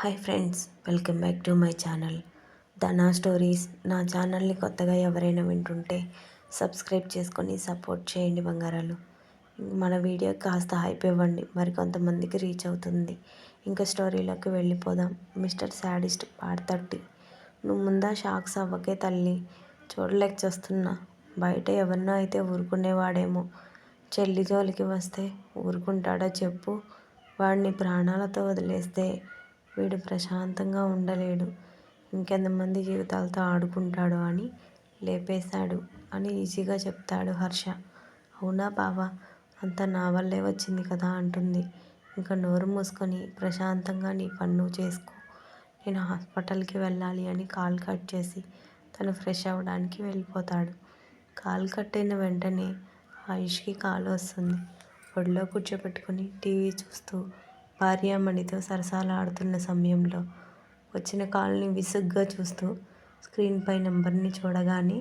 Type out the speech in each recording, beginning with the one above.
Hi friends welcome back to my channel. Dhana stories. నా ఛానల్ని కొత్తగా ఎవరైనా వింటుంటే సబ్స్క్రైబ్ చేసుకొని సపోర్ట్ చేయండి బంగారాలు. మన వీడియో కాస్త హైప్ ఇవ్వండి మరి కొంతమందికి రీచ్ అవుతుంది. ఇంకా స్టోరీలోకి వెళ్ళిపోదాం. మిస్టర్ శాడిస్ట్ పార్ట్ థర్టీ నువ్వు ముందా షాక్స్ అవ్వకే తల్లి. చూడలేక చూస్తున్నా బయట ఎవరినో అయితే ఊరుకునేవాడేమో. చెల్లి జోలికి వస్తే ఊరుకుంటాడో చెప్పు. వాడిని ప్రాణాలతో వదిలేస్తే వీడు ప్రశాంతంగా ఉండలేడు. ఇంకెంతమంది జీవితాలతో ఆడుకుంటాడు అని లేపేశాడు అని ఈజీగా చెప్తాడు హర్ష. అవునా బావా అంత నా వల్లే వచ్చింది కదా అంటుంది. ఇంకా నోరు మూసుకొని ప్రశాంతంగా నీ పన్ను చేసుకో. నేను హాస్పిటల్కి వెళ్ళాలి అని కాల్ కట్ చేసి తను ఫ్రెష్ అవ్వడానికి వెళ్ళిపోతాడు. కాల్ కట్ అయిన వెంటనే ఆయుష్కి కాల్ వస్తుంది. ఒడిలో కూర్చోబెట్టుకుని టీవీ చూస్తూ భార్యామణితో సరసాలాడుతున్న సమయంలో వచ్చిన కాల్ని విసుగ్గా చూస్తూ స్క్రీన్పై నెంబర్ని చూడగానే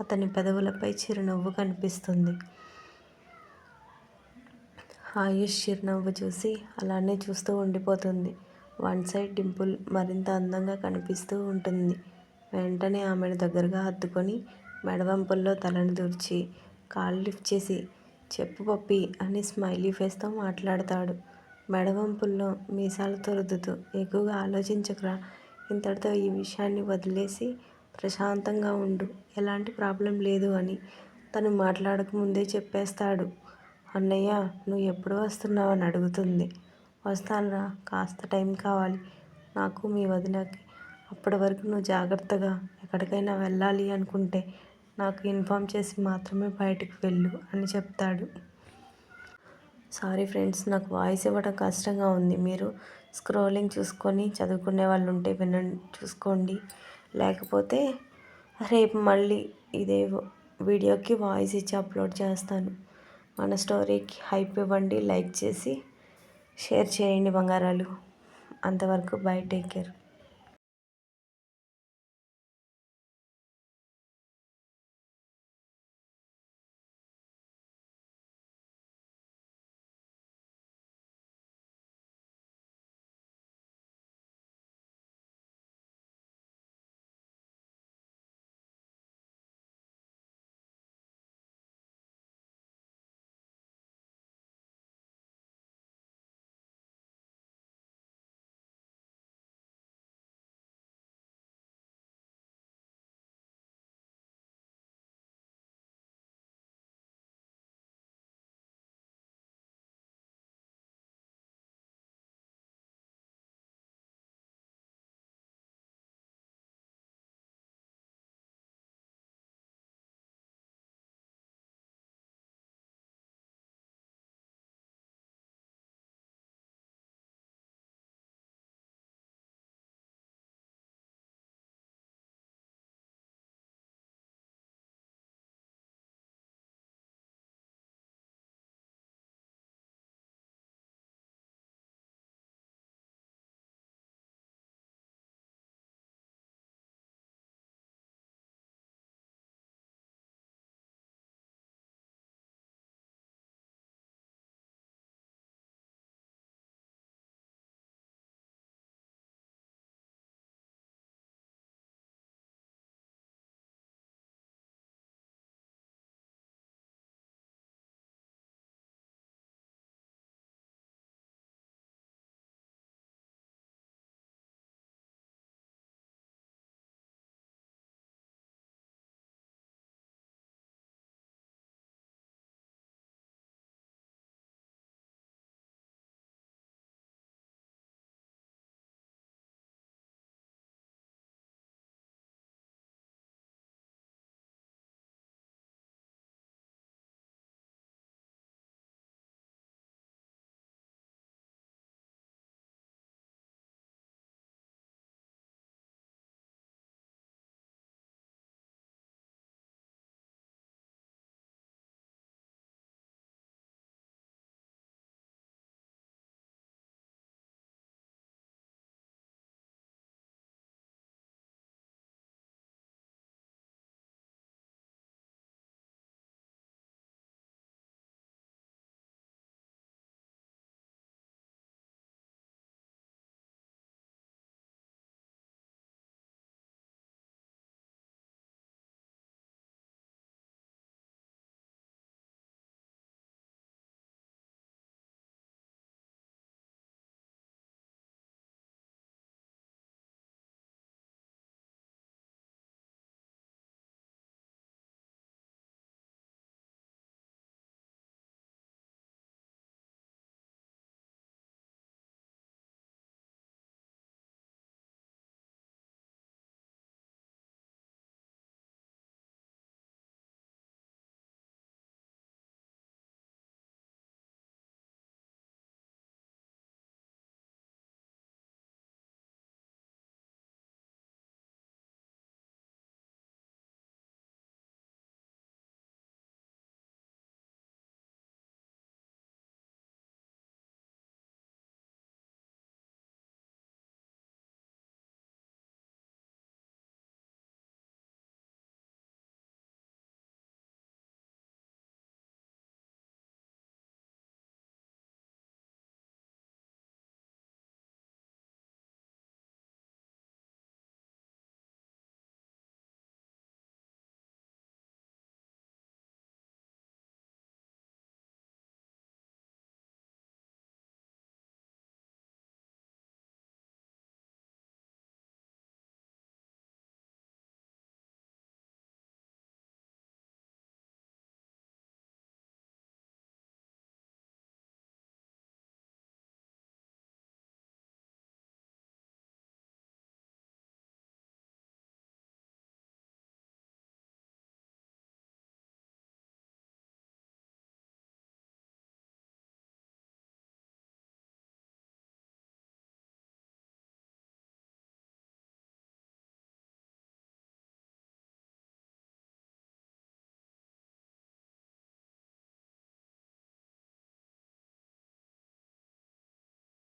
అతని పెదవులపై చిరునవ్వు కనిపిస్తుంది. ఆయుష్ చిరునవ్వు చూసి అలానే చూస్తూ ఉండిపోతుంది. వన్ సైడ్ డింపుల్ మరింత అందంగా కనిపిస్తూ ఉంటుంది. వెంటనే ఆమెను దగ్గరగా హత్తుకొని మెడవంపుల్లో తలను దూర్చి కాల్ లిఫ్ట్ చేసి చెప్పు పప్పి అని స్మైలీ ఫేస్తో మాట్లాడతాడు. మెడవంపుల్లో మీసాలతో రుద్దుతూ ఎక్కువగా ఆలోచించకురా. ఇంతటితో ఈ విషయాన్ని వదిలేసి ప్రశాంతంగా ఉండు. ఎలాంటి ప్రాబ్లం లేదు అని తను మాట్లాడకముందే చెప్పేస్తాడు. అన్నయ్య నువ్వు ఎప్పుడు వస్తున్నావు అని అడుగుతుంది. వస్తానురా కాస్త టైం కావాలి. నాకు మీ వదినకి అప్పటి వరకు నువ్వు జాగ్రత్తగా ఎక్కడికైనా వెళ్ళాలి అనుకుంటే నాకు ఇన్ఫామ్ చేసి మాత్రమే బయటకు వెళ్ళు అని చెప్తాడు. సారీ ఫ్రెండ్స్ నాకు వాయిస్ ఇవ్వడం కష్టంగా ఉంది. మీరు స్క్రోలింగ్ చూసుకొని చదువుకునే వాళ్ళు ఉంటే వినండి చూసుకోండి. లేకపోతే రేపు మళ్ళీ ఇదే వీడియోకి వాయిస్ ఇచ్చి అప్లోడ్ చేస్తాను. మన స్టోరీకి హైప్ ఇవ్వండి లైక్ చేసి షేర్ చేయండి బంగారాలు. అంతవరకు బై టేక్ కేర్.